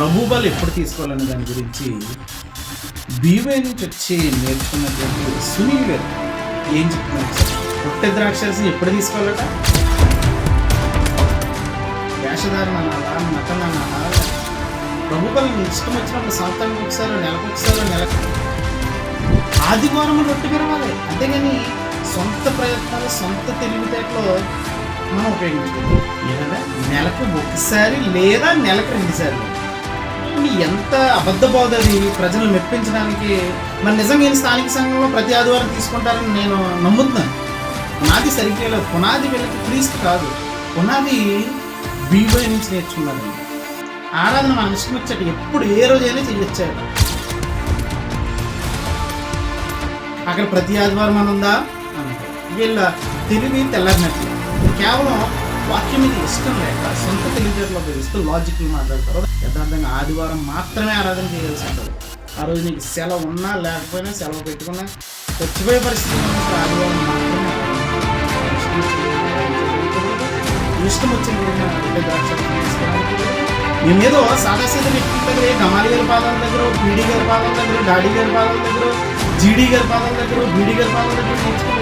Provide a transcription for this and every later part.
ప్రభు బలు ఎప్పుడు తీసుకోవాలనే దాని గురించి బీవై నుంచి వచ్చి నేర్చుకున్నటువంటి సునీల్ గారు ఏం చెప్తున్నారు పుట్ట రొట్టె ఎప్పుడు తీసుకోవాలట? వేషధారణ అనాలా నటన అనాలా ప్రభు బలు ఇష్టం వచ్చినప్పుడు సంవత్సరానికి ఒకసారి నెలకు ఒకసారి నెల ఆదివారం రొట్టె పెరవాలి అంతేగాని సొంత ప్రయత్నాలు సొంత తెలివితేటలో మనం ఉపయోగించుకోవాలి నెలకు ఒకసారి లేదా నెలకు రెండుసార్లు ఇది ఎంత అబద్ధ అది ప్రజలను మెప్పించడానికి? మరి నిజంగా నేను స్థానిక సంఘంలో ప్రతి ఆదివారం తీసుకుంటారని నేను నమ్ముతున్నాను. పునాది సరిగ్గా లేదు. పునాది వీళ్ళకి క్రీస్తు కాదు. పునాది బీబై నుంచి నేర్చుకున్నారండి. ఆరాధన మన ఇష్టం ఎప్పుడు ఏ రోజైనా చెయ్యొచ్చాడు అక్కడ ప్రతి ఆదివారం అని ఉందా? వీళ్ళ తెలివి తెల్లరినట్లు కేవలం వాక్యం మీద ఇష్టం లేక సొంత తెలివితేటలు ఉపయోగిస్తూ లాజిక్లు మాట్లాడతారు. యథార్థంగా ఆదివారం మాత్రమే ఆరాధన చేయాల్సి ఉంటుంది. ఆ రోజు నీకు సెలవు ఉన్నా లేకపోయినా సెలవు పెట్టుకున్నా చచ్చిపోయే పరిస్థితి ఆదివారం మాత్రమే ఇష్టం వచ్చిన మీ మీద సాదాసీద వ్యక్తుల దగ్గర ఏ గమాలి గారి పాదాల దగ్గర పీడీ గారి పాదాల దగ్గర డాడీ గారి పాదాల దగ్గర జీడీ గారి పాదాల దగ్గర బీడీ గారి పాదాల దగ్గర నేర్చుకున్నాను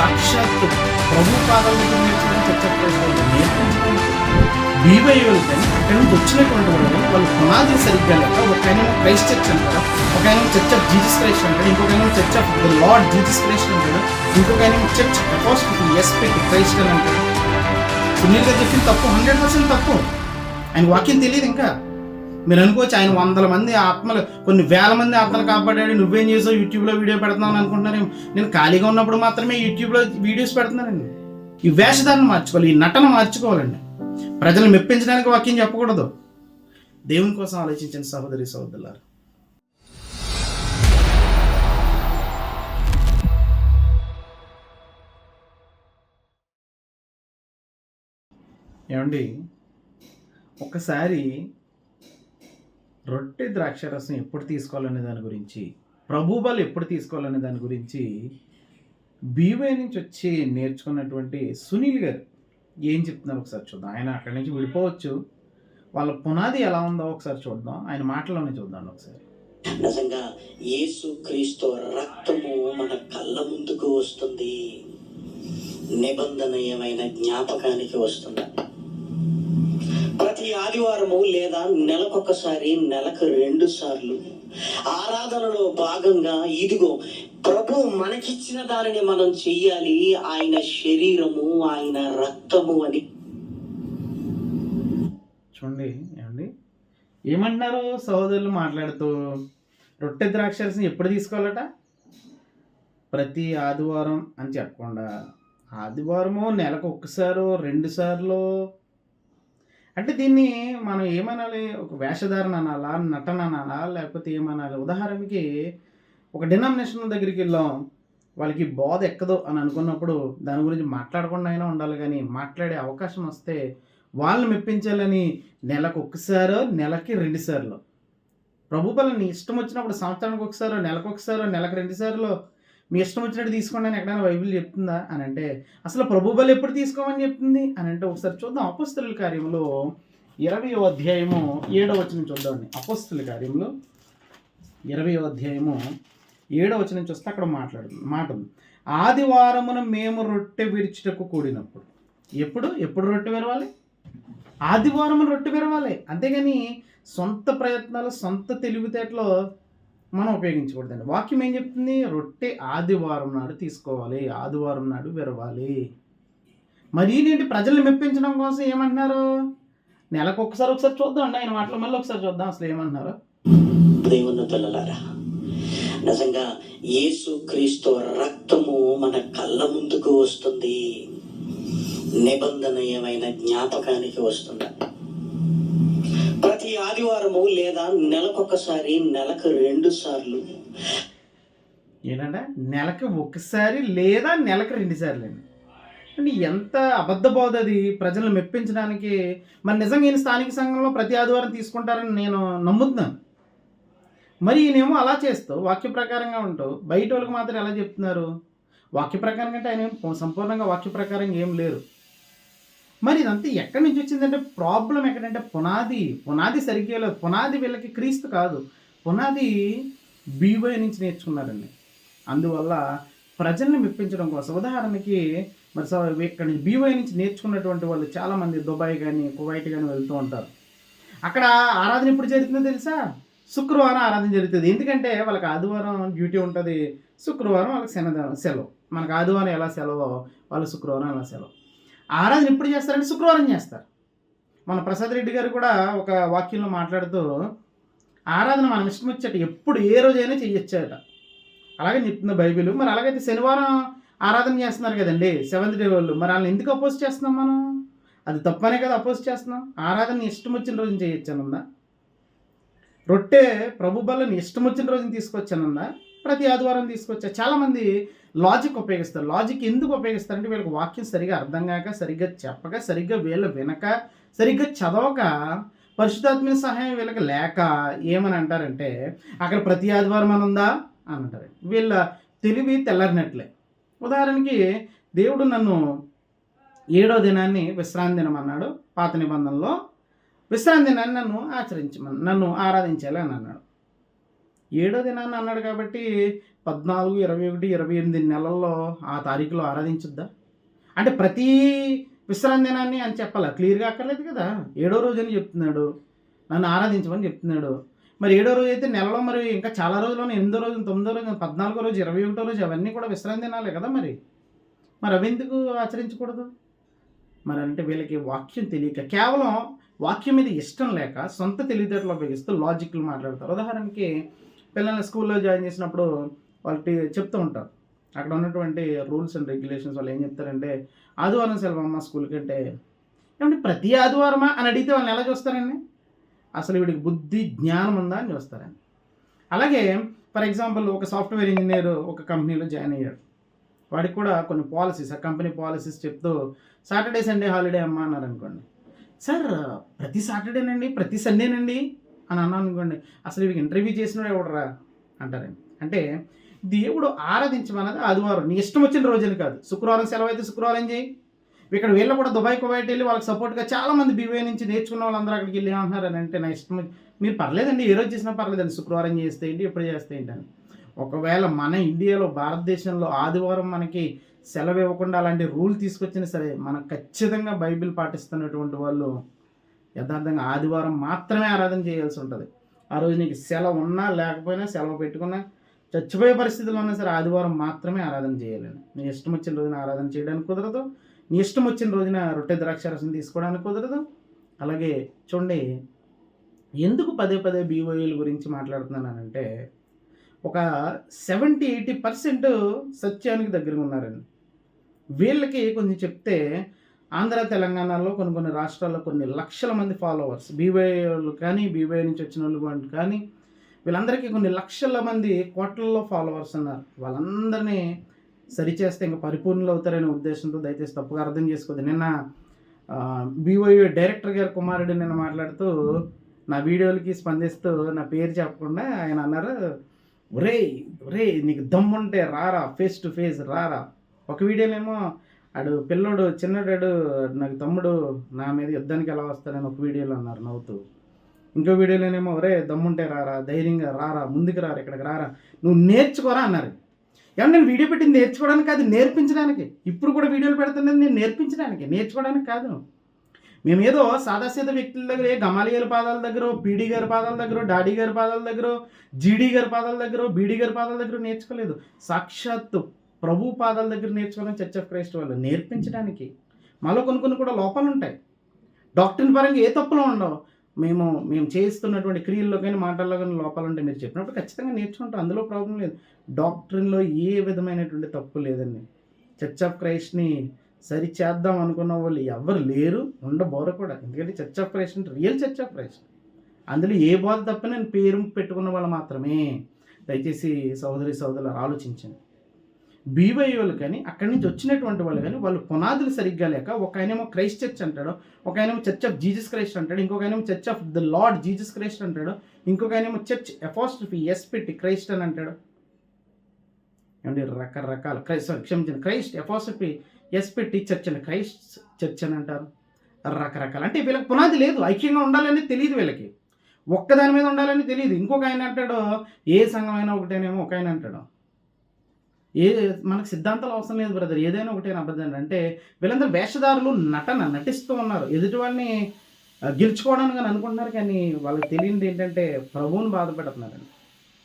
సాక్షాత్తు ప్రభు పాదాల దగ్గర నేర్చుకుని చర్చ నేర్పించడం బీవై అక్కడ నుంచి వచ్చినటువంటి వాళ్ళు వాళ్ళు పునాది సరిగ్గా లేక ఒక ఆయన క్రైస్ట్ చర్చ్ అంటారు? ఒక ఆయన చర్చ్ ఆఫ్ జీసస్ క్రైస్ట్ అంటారు? ఇంకొక ఆయన church of the lord Jesus Christ అంటారు? ఇంకొక ఆయన చర్చ్ అపోస్టిక్ ఎస్ పెట్టి క్రైస్ట్ అని అంటారు? సునీల్గా చెప్పింది తప్పు హండ్రెడ్ పర్సెంట్ తప్పు. ఆయన వాక్యం తెలియదు ఇంకా. మీరు అనుకోవచ్చు ఆయన వందల మంది ఆత్మలు కొన్ని వేల మంది ఆత్మలు కాపాడాడు నువ్వేం చేసావు యూట్యూబ్లో వీడియో పెడుతున్నావు అనుకుంటున్నారేమో. నేను ఖాళీగా ఉన్నప్పుడు మాత్రమే యూట్యూబ్లో వీడియోస్ పెడుతున్నానండి. ఈ వేషధారణ మార్చుకోవాలి ఈ నటన మార్చుకోవాలండి. ప్రజలను మెప్పించడానికి వాక్యం చెప్పకూడదు. దేవుని కోసం ఆలోచించిన సహోదరి సహోదరులారు. ఏమండి? ఒకసారి రొట్టె ద్రాక్షరసం ఎప్పుడు తీసుకోవాలనే దాని గురించి ప్రభుబలు ఎప్పుడు తీసుకోవాలనే దాని గురించి బీవై నుంచి వచ్చి నేర్చుకున్నటువంటి సునీల్ గారు ఏం చెప్తున్నారు ఒకసారి చూద్దాం. ఆయన అక్కడి నుంచి విడిపోవచ్చు. వాళ్ళ పునాది ఎలా ఉందో ఒకసారి చూద్దాం. ఆయన మాటలోనే చూద్దాం ఒకసారి. నిజంగా యేసు క్రీస్తు రక్తము మన కళ్ళ ముందుకు వస్తుంది. నిబంధనీయమైన జ్ఞాపకానికి వస్తుంది? ఆదివారము లేదా నెలకొకసారి నెలకు రెండు సార్లు. ఆరాధనలో భాగంగా ఇదిగో ప్రభు మనకిచ్చిన దానిని మనం చెయ్యాలి. ఆయన శరీరము ఆయన రక్తము అని. చూడండి ఏమండి? ఏమంటున్నారు సహోదరులు మాట్లాడుతూ? రొట్టె ద్రాక్షరసం ఎప్పుడు తీసుకోవాలట? ప్రతి ఆదివారం అని చెప్పకుండా. ఆదివారము నెలకు ఒక్కసారో రెండు సార్లు అంటే దీన్ని మనం ఏమనాలి? ఒక వేషధారణ అనాలా? నటన అనాలా? లేకపోతే ఏమనాలి? ఉదాహరణకి ఒక డినామినేషన్ దగ్గరికి వెళ్ళాం. వాళ్ళకి బోధ ఎక్కదు అని అనుకున్నప్పుడు దాని గురించి మాట్లాడకుండా అయినా ఉండాలి కానీ మాట్లాడే అవకాశం వస్తే వాళ్ళని మెప్పించాలని నెలకు ఒక్కసారో నెలకి రెండుసార్లు. ప్రభుపాలని ఇష్టం వచ్చినప్పుడు సంవత్సరానికి ఒకసారో నెలకు ఒకసారో నెలకు రెండుసార్లు మీ ఇష్టం వచ్చినట్టు తీసుకోండి అని ఎక్కడైనా బైబిల్ చెప్తుందా? అని అంటే అసలు ప్రభు బలి ఎప్పుడు తీసుకోమని చెప్తుంది? అని అంటే ఒకసారి చూద్దాం. అపస్తుల కార్యంలో ఇరవై అధ్యాయము ఏడవ వచనం చూద్దామండి. అపస్తుల కార్యంలో ఇరవై అధ్యాయము ఏడవ వచనం చూస్తే అక్కడ మాట్లాడు మాట ఆదివారమున మేము రొట్టె విరిచిటకు కూడినప్పుడు. ఎప్పుడు? ఎప్పుడు రొట్టె విరవాలి? ఆదివారం రొట్టె విరవాలి. అంతేగాని సొంత ప్రయత్నాలు సొంత తెలివితేటలో మనం ఉపయోగించకూడదండి. వాక్యం ఏం చెప్తుంది? రొట్టె ఆదివారం నాడు తీసుకోవాలి. ఆదివారం నాడు విరవాలి. మరి ఏంటి ప్రజల్ని మెప్పించడం కోసం ఏమంటున్నారు? నెలకు ఒకసారి ఒకసారి చూద్దాం అండి. ఆయన మాటలు మళ్ళీ ఒకసారి చూద్దాం. అసలు ఏమంటున్నారు? దేవుని పిల్లలారా నిజంగా యేసు క్రీస్తు రక్తము మన కళ్ళ ముందుకు వస్తుంది. నిబంధనీయమైన జ్ఞాపకానికి వస్తుందా? ఆదివారము లేదా నెలకొకసారి నెలకు రెండు సార్లు. ఏంటంటే నెలకి ఒకసారి లేదా నెలకి రెండు సార్లు అండి. అంటే ఎంత అబద్ధ బోధ అది ప్రజలను మెప్పించడానికి మరి నిజంగా ఈయన స్థానిక సంఘంలో ప్రతి ఆదివారం తీసుకుంటారని నేను నమ్ముతున్నాను. మరి ఈయనేమో అలా చేస్తూ వాక్య ప్రకారంగా ఉంటావు బయట వాళ్ళకి మాత్రం ఎలా చెప్తున్నారు? వాక్య ప్రకారం అంటే ఆయన సంపూర్ణంగా వాక్య ప్రకారం ఏం లేరు. మరి ఇదంతా ఎక్కడి నుంచి వచ్చిందంటే ప్రాబ్లం ఎక్కడంటే పునాది పునాది సరిగ్గా లేదు. పునాది వీళ్ళకి క్రీస్తు కాదు. పునాది బీవై నుంచి నేర్చుకున్నారండి. అందువల్ల ప్రజల్ని మెప్పించడం కోసం ఉదాహరణకి మరి ఇక్కడ నుంచి బీవై నుంచి నేర్చుకున్నటువంటి వాళ్ళు చాలామంది దుబాయ్ కానీ కువైట్ కానీ వెళ్తూ ఉంటారు. అక్కడ ఆరాధన ఎప్పుడు జరుగుతుందో తెలుసా? శుక్రవారం ఆరాధన జరుగుతుంది. ఎందుకంటే వాళ్ళకి ఆదివారం డ్యూటీ ఉంటుంది. శుక్రవారం వాళ్ళకి శనివారం సెలవు. మనకు ఆదివారం ఎలా సెలవో వాళ్ళు శుక్రవారం ఎలా సెలవు. ఆరాధన ఎప్పుడు చేస్తారంటే శుక్రవారం చేస్తారు. మన ప్రసాద్ రెడ్డి గారు కూడా ఒక వాక్యంలో మాట్లాడుతూ ఆరాధన మనం ఇష్టం వచ్చేట ఎప్పుడు ఏ రోజైనా చెయ్యొచ్చట. అలాగే చెప్తుంది బైబిల్. మరి అలాగైతే శనివారం ఆరాధన చేస్తున్నారు కదండి సెవెంత్ డే వాళ్ళు. మరి వాళ్ళని ఎందుకు అపోజ్ చేస్తున్నాం మనం? అది తప్పనే కదా అపోజ్ చేస్తున్నాం. ఆరాధన ఇష్టం వచ్చిన రోజున చేయొచ్చానుందా రొట్టె ప్రభు బలని ఇష్టం వచ్చిన రోజున తీసుకొచ్చానుందా? ప్రతి ఆదివారం తీసుకొచ్చారు చాలామంది లాజిక్ ఉపయోగిస్తారు. లాజిక్ ఎందుకు ఉపయోగిస్తారంటే వీళ్ళకి వాక్యం సరిగా అర్థం కాక సరిగ్గా చెప్పక సరిగ్గా వీళ్ళు వినక సరిగ్గా చదవక పరిశుద్ధాత్మ సహాయం వీళ్ళకి లేక ఏమని అంటారంటే అక్కడ ప్రతి ఆదివారం అని ఉందా? అని అంటారు. వీళ్ళ తెలివి తెల్లరినట్లే. ఉదాహరణకి దేవుడు నన్ను ఏడో దినాన్ని విశ్రాంతి దినం అన్నాడు పాత నిబంధనలో. విశ్రాంతి దినాన్ని నన్ను ఆచరించమని నన్ను ఆరాధించాలి అని అన్నాడు. ఏడో దినాన్ని అన్నాడు కాబట్టి పద్నాలుగు ఇరవై ఒకటి ఇరవై ఎనిమిది నెలల్లో ఆ తారీఖులో ఆరాధించుద్దా? అంటే ప్రతి విశ్రాంతి దినాన్ని అని చెప్పాలా? క్లియర్గా అక్కర్లేదు కదా? ఏడో రోజు అని చెప్తున్నాడు. నన్ను ఆరాధించమని చెప్తున్నాడు. మరి ఏడో రోజు అయితే నెలలో మరి ఇంకా చాలా రోజుల్లోనే ఎనిమిదో రోజు తొమ్మిదో రోజు పద్నాలుగో రోజు ఇరవై ఒకటో రోజు అవన్నీ కూడా విశ్రాంతి దినాలే కదా మరి? మరి అవెందుకు ఆచరించకూడదు? మరి అంటే వీళ్ళకి వాక్యం తెలియక కేవలం వాక్యం మీద ఇష్టం లేక సొంత తెలివితేటలు ఉపయోగిస్తూ లాజిక్లు మాట్లాడతారు. ఉదాహరణకి పిల్లల్ని స్కూల్లో జాయిన్ చేసినప్పుడు వాళ్ళు టీ- చెప్తూ ఉంటారు. అక్కడ ఉన్నటువంటి రూల్స్ అండ్ రెగ్యులేషన్స్ వాళ్ళు ఏం చెప్తారంటే ఆదివారం సెలవమ్మ అమ్మ స్కూల్కి అంటే ఏమంటే ప్రతి ఆదివారమా? అని అడిగితే వాళ్ళని ఎలా చూస్తారండి? అసలు వీడికి బుద్ధి జ్ఞానం ఉందా అని చూస్తారండి. అలాగే ఫర్ ఎగ్జాంపుల్ ఒక సాఫ్ట్వేర్ ఇంజనీర్ ఒక కంపెనీలో జాయిన్ అయ్యాడు. వాడికి కూడా కొన్ని పాలసీస్ ఆ కంపెనీ పాలసీస్ చెప్తూ సాటర్డే సండే హాలిడే అమ్మా అన్నారు అనుకోండి సార్ ప్రతి సాటర్డేనండి? ప్రతి సండేనండి? అని అన్నాను అనుకోండి అసలు ఇవి ఇంటర్వ్యూ చేసినాడు ఎవడరా? అంటారండి అంటే దేవుడు ఆరాధించమన్నది ఆదివారం. నీ ఇష్టం వచ్చిన రోజులు కాదు. శుక్రవారం సెలవు అయితే శుక్రవారం చేయి? ఇక్కడ వీళ్ళు కూడా దుబాయ్ కువైట్ వెళ్ళి వాళ్ళకి సపోర్ట్గా చాలామంది బీవే నుంచి నేర్చుకున్న వాళ్ళందరూ అక్కడికి వెళ్ళి అంటున్నారు అని అంటే నా ఇష్టం మీరు పర్లేదండి ఏ రోజు చేసినా పర్లేదండి శుక్రవారం చేస్తే ఏంటి ఎప్పుడు చేస్తే ఏంటి అని. ఒకవేళ మన ఇండియాలో భారతదేశంలో ఆదివారం మనకి సెలవు ఇవ్వకుండా అలాంటి రూల్ తీసుకొచ్చినా సరే మనం ఖచ్చితంగా బైబిల్ పాటిస్తున్నటువంటి వాళ్ళు యథార్థంగా ఆదివారం మాత్రమే ఆరాధన చేయాల్సి ఉంటుంది. ఆ రోజు నీకు సెలవు ఉన్నా లేకపోయినా సెలవు పెట్టుకున్నా చచ్చిపోయే పరిస్థితుల్లో ఉన్నా సరే ఆదివారం మాత్రమే ఆరాధన చేయాలని. నీ ఇష్టం వచ్చిన రోజున ఆరాధన చేయడానికి కుదరదు. నీ ఇష్టం వచ్చిన రోజున రొట్టె ద్రాక్షరసం తీసుకోవడానికి కుదరదు. అలాగే చూడండి ఎందుకు పదే పదే బీఓఈల గురించి మాట్లాడుతున్నానంటే ఒక సెవెంటీ ఎయిటీ పర్సెంట్ సత్యానికి దగ్గరగా ఉన్నారండి. వీళ్ళకి కొంచెం చెప్తే ఆంధ్ర తెలంగాణలో కొన్ని కొన్ని రాష్ట్రాల్లో కొన్ని లక్షల మంది ఫాలోవర్స్ బీవై వాళ్ళు కానీ బీవై నుంచి వచ్చిన వాళ్ళు కానీ వీళ్ళందరికీ కొన్ని లక్షల మంది కోట్లలో ఫాలోవర్స్ ఉన్నారు వాళ్ళందరినీ సరిచేస్తే ఇంకా పరిపూర్ణులు అవుతారనే ఉద్దేశంతో దయచేసి తప్పుగా అర్థం చేసుకోదు నిన్న బీవై డైరెక్టర్ గారు కుమారుడు నిన్న మాట్లాడుతూ నా వీడియోలకి స్పందిస్తూ నా పేరు చెప్పకుండా ఆయన అన్నారు ఒరే ఒరే నీకు దమ్ముంటే రారా ఫేస్ టు ఫేస్ రారా. ఒక వీడియోనేమో ఆడు పిల్లోడు చిన్నడాడు నాకు తమ్ముడు నా మీద యుద్ధానికి ఎలా వస్తాడని ఒక వీడియోలో అన్నారు నవ్వుతూ. ఇంకో వీడియోలోనేమో ఒరే దమ్ముంటే రారా ధైర్యంగా రారా ముందుకు రారా ఇక్కడికి రారా నువ్వు నేర్చుకోరా అన్నారు. ఏమన్నా నేను వీడియో పెట్టింది నేర్చుకోవడానికి కాదు నేర్పించడానికి. ఇప్పుడు కూడా వీడియోలు పెడుతున్నది నేను నేర్పించడానికి నేర్చుకోవడానికి కాదు. మేము ఏదో సాదాసీద వ్యక్తుల దగ్గర ఏ గమాలియల పాదాల దగ్గర పీడీ గారి పాదాల దగ్గర డాడీ గారి పాదాల దగ్గర జీడీ గారి పాదాల దగ్గర బీడీ గారి పాదాల దగ్గర నేర్చుకోలేదు. సాక్షాత్తు ప్రభు పాదాల దగ్గర నేర్చుకోవడం చర్చ్ ఆఫ్ క్రైస్ట్ వాళ్ళు నేర్పించడానికి మాలో కొన్ని కొన్ని కూడా లోపాలు ఉంటాయి డాక్టర్ని పరంగా ఏ తప్పులు ఉండవు. మేము మేము చేస్తున్నటువంటి క్రియల్లో కానీ మాటల్లో కానీ లోపాలు ఉంటాయి మీరు చెప్పినప్పుడు ఖచ్చితంగా నేర్చుకుంటాం అందులో ప్రాబ్లం లేదు. డాక్టర్లో ఏ విధమైనటువంటి తప్పు లేదండి. చర్చ్ ఆఫ్ క్రైస్ట్ని సరి చేద్దాం అనుకున్న వాళ్ళు ఎవరు లేరు. ఉండబోరు కూడా. ఎందుకంటే చర్చ్ ఆఫ్ క్రైస్ట్ అంటే రియల్ చర్చ్ ఆఫ్ క్రైస్ట్. అందులో ఏ బోధ తప్ప నేను పేరు పెట్టుకున్న వాళ్ళు మాత్రమే. దయచేసి సోదరి సోదరులు ఆలోచించండి. బీవైఓలు వాళ్ళు కానీ అక్కడి నుంచి వచ్చినటువంటి వాళ్ళు కానీ వాళ్ళు పునాదులు సరిగ్గా లేక ఒక ఆయనేమో క్రైస్ట్ చర్చ్ అంటాడు ఒక ఆయనేమో చర్చ్ ఆఫ్ జీజస్ క్రైస్ట్ అంటాడు ఇంకొక ఆయనేమో church of the lord Jesus Christ అంటాడు ఇంకొక ఆయనేమో చర్చ్ ఎఫాస్ట్రఫీ ఎస్ పెట్టి క్రైస్ట్ అని అంటాడు. ఏమండి? రకరకాల క్రైస్ట్ క్షమించిన క్రైస్ట్ ఎఫాసఫీ ఎస్ పెట్టి చర్చ్ అని క్రైస్ట్ చర్చ్ అని అంటారు. రకరకాల. అంటే వీళ్ళకి పునాది లేదు. ఐక్యంగా ఉండాలని తెలియదు వీళ్ళకి. ఒక్కదాని మీద ఉండాలని తెలియదు. ఇంకొక ఆయన అంటాడు ఏ సంఘం అయినా ఒకటేనేమో ఒక ఆయన అంటాడు. ఏ మనకు సిద్ధాంతాలు అవసరం లేదు బ్రదర్ ఏదైనా ఒకటే అబద్ధం. అంటే వీళ్ళందరూ వేషధారులు నటన నటిస్తూ ఉన్నారు. ఎదుటి వాళ్ళని గెలుచుకోవడానికి అని అనుకుంటున్నారు కానీ వాళ్ళకి తెలియనిది ఏంటంటే ప్రభువుని బాధపెడుతున్నారండి.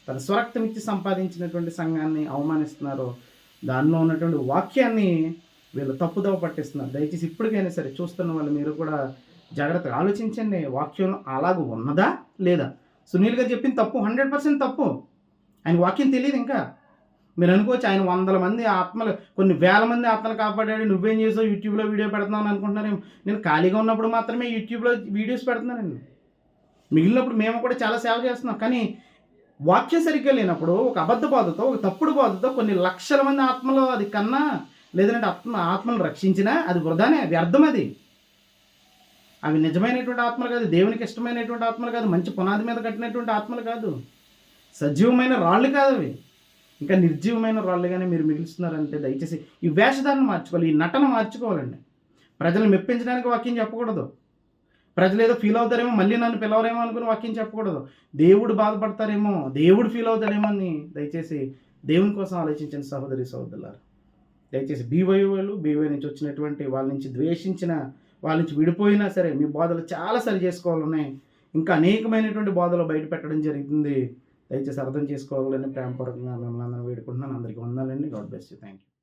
తన స్వరక్తం ఇచ్చి సంపాదించినటువంటి సంఘాన్ని అవమానిస్తున్నారు. దానిలో ఉన్నటువంటి వాక్యాన్ని వీళ్ళు తప్పుదవ పట్టిస్తున్నారు. దయచేసి ఇప్పటికైనా సరే చూస్తున్న వాళ్ళు మీరు కూడా జాగ్రత్తగా ఆలోచించండి. వాక్యం అలాగ ఉన్నదా లేదా? సునీల్ గారు చెప్పింది తప్పు హండ్రెడ్ పర్సెంట్ తప్పు. ఆయన వాక్యం తెలియదు ఇంకా. మీరు అనుకోవచ్చు ఆయన వందల మంది ఆత్మలు కొన్ని వేల మంది ఆత్మలు కాపాడాడు నువ్వేం చేసావు యూట్యూబ్లో వీడియో పెడుతున్నావు అనుకుంటున్నారేమో. నేను ఖాళీగా ఉన్నప్పుడు మాత్రమే యూట్యూబ్లో వీడియోస్ పెడుతున్నానండి. మిగిలినప్పుడు మేము కూడా చాలా సేవ చేస్తున్నాం. కానీ వాక్యం సరిగ్గా లేనప్పుడు ఒక అబద్ధ బాధతో ఒక తప్పుడు బాధతో కొన్ని లక్షల మంది ఆత్మలు అది కన్నా లేదంటే ఆత్మ ఆత్మను రక్షించినా అది వృధానే వ్యర్థం అది. అవి నిజమైనటువంటి ఆత్మలు కాదు దేవునికి ఇష్టమైనటువంటి ఆత్మలు కాదు మంచి పునాది మీద కట్టినటువంటి ఆత్మలు కాదు. సజీవమైన రాళ్ళు కాదు అవి. ఇంకా నిర్జీవమైన రాళ్ళుగానే మీరు మిగులుస్తున్నారంటే దయచేసి ఈ వేషధారణ మార్చుకోవాలి ఈ నటన మార్చుకోవాలండి. ప్రజలు మెప్పించడానికి వాక్యం చెప్పకూడదు. ప్రజలు ఏదో ఫీల్ అవుతారేమో మళ్ళీ నన్ను పిలవరేమో అనుకుని వాక్యం చెప్పకూడదు. దేవుడు బాధపడతారేమో దేవుడు ఫీల్ అవుతాడేమో అని దయచేసి దేవుని కోసం ఆలోచించిన సహోదరి సహోదరులారు దయచేసి బీవై వాళ్ళు బీవై నుంచి వచ్చినటువంటి వాళ్ళ నుంచి ద్వేషించిన వాళ్ళ నుంచి విడిపోయినా సరే మీ బాధలు చాలా సరి చేసుకోవాలన్నాయి ఇంకా అనేకమైనటువంటి బాధలు బయట పెట్టడం జరుగుతుంది దయచేసి అర్థం చేసుకోవాలని ప్రేమపూర్వకంగా మిమ్మల్ని అందరూ వేడుకుంటున్నాను. అందరికీ వందాలండి గాడ్ బెస్ట్ థ్యాంక్ యూ